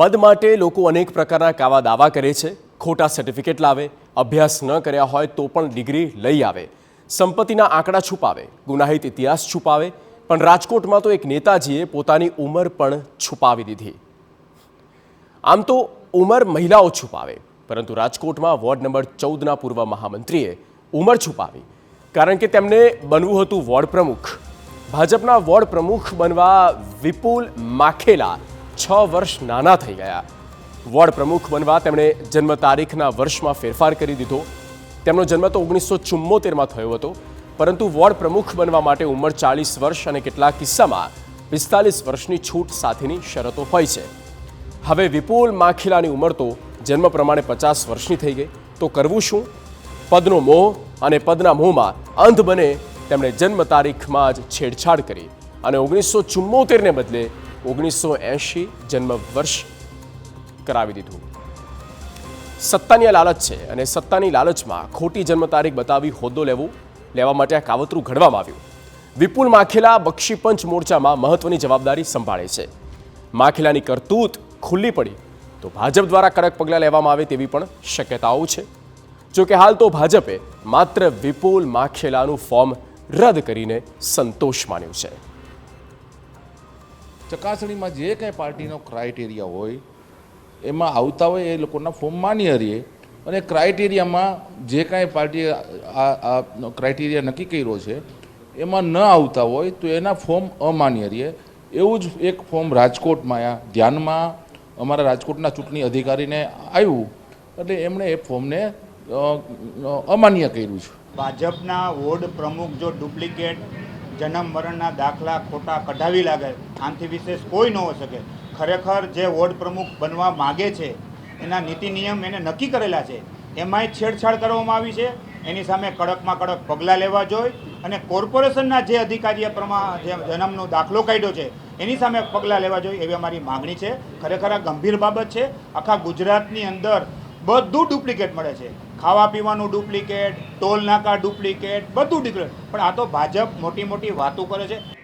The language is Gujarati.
પદ માટે લોકો અનેક પ્રકારના કાવા દાવા કરે છે. ખોટા સર્ટિફિકેટ લાવે, અભ્યાસ ન કર્યા હોય તો પણ ડિગ્રી લઈ આવે. સંપત્તિના આંકડા છુપાવે, ગુનાહિત ઇતિહાસ છુપાવે, પણ રાજકોટમાં તો એક નેતાજીએ પોતાની ઉંમર પણ છુપાવી દીધી. આમ તો ઉંમર મહિલાઓ છુપાવે, પરંતુ રાજકોટમાં વોર્ડ નંબર ચૌદના પૂર્વ મહામંત્રીએ ઉંમર છુપાવી. કારણ કે તેમને બનવું હતું વોર્ડ પ્રમુખ. ભાજપના વોર્ડ પ્રમુખ બનવા વિપુલ માખેલા છ વર્ષ નાના થઈ ગયા. વોર્ડ પ્રમુખ બનવા તેમણે જન્મ તારીખના વર્ષમાં ફેરફાર કરી દીધો. તેમનો જન્મ તો ઓગણીસો ચુમ્મોતેરમાં થયો હતો, પરંતુ વોર્ડ પ્રમુખ બનવા માટે ઉંમર ચાલીસ વર્ષ અને કેટલાક કિસ્સામાં પિસ્તાલીસ વર્ષની છૂટ સાથેની શરતો હોય છે. હવે વિપુલ માખીલાની ઉંમર તો જન્મ પ્રમાણે પચાસ વર્ષની થઈ ગઈ. તો કરવું શું? પદનો મોહ અને પદના મોહમાં અંધ બને તેમણે જન્મ તારીખમાં જ છેડછાડ કરી અને ઓગણીસો ચુમ્મોતેરને બદલે ઓગણીસો એંશી જન્મ વર્ષ કરાવી દીધું. સત્તાની લાલચ છે અને સત્તાની લાલચમાં ખોટી જન્મ તારીખ બતાવી હોદ્દો લેવો, લેવા માટે આ કાવતરું ઘડવામાં આવ્યું. વિપુલ માખેલા બક્ષીપંચ મોરચામાં મહત્વની જવાબદારી સંભાળે છે. માખેલાની કરતૂત ખુલ્લી પડી, તો ભાજપ દ્વારા કડક પગલાં લેવામાં આવે તેવી પણ શક્યતાઓ છે. જો કે હાલ તો ભાજપે માત્ર વિપુલ માખેલાનું ફોર્મ રદ કરીને સંતોષ માન્યો છે. ચકાસણીમાં જે કંઈ પાર્ટીનો ક્રાઇટેરિયા હોય, એમાં આવતા હોય એ લોકોના ફોર્મ માન્ય રહીએ. અને ક્રાઇટેરિયામાં જે કાંઈ પાર્ટી આ ક્રાઇટેરિયા નક્કી કર્યો છે, એમાં ન આવતા હોય તો એના ફોર્મ અમાન્ય રહીએ. એવું જ એક ફોર્મ રાજકોટમાં આ ધ્યાનમાં અમારા રાજકોટના ચૂંટણી અધિકારીને આવ્યું. એટલે એમણે એ ફોર્મને અમાન્ય કર્યું છે. ભાજપના વોર્ડ પ્રમુખ જો ડુપ્લિકેટ જન્મ મરણના દાખલા ખોટા કઢાવી લાગે આનાથી વિશેષ કોઈ ન હોઈ શકે. ખરેખર જે વોર્ડ પ્રમુખ બનવા માગે છે, એના નીતિ નિયમ એને નક્કી કરેલા છે. એમાંય છેડછાડ કરવામાં આવી છે. એની સામે કડકમાં કડક પગલાં લેવા જોઈએ અને કોર્પોરેશનના જે અધિકારીએ પ્રમાણ જે જન્મનો દાખલો કાઢ્યો છે, એની સામે પગલાં લેવા જોઈએ એવી અમારી માગણી છે. ખરેખર આ ગંભીર બાબત છે. આખા ગુજરાતની અંદર બધું ડુપ્લિકેટ મળે છે. ખાવા પીવાનું ડુપ્લિકેટ, ટોલ નાકા ડુપ્લિકેટ, બધું ડુપ્લિકેટ. પણ આ તો ભાજપ મોટી મોટી વાતો કરે છે.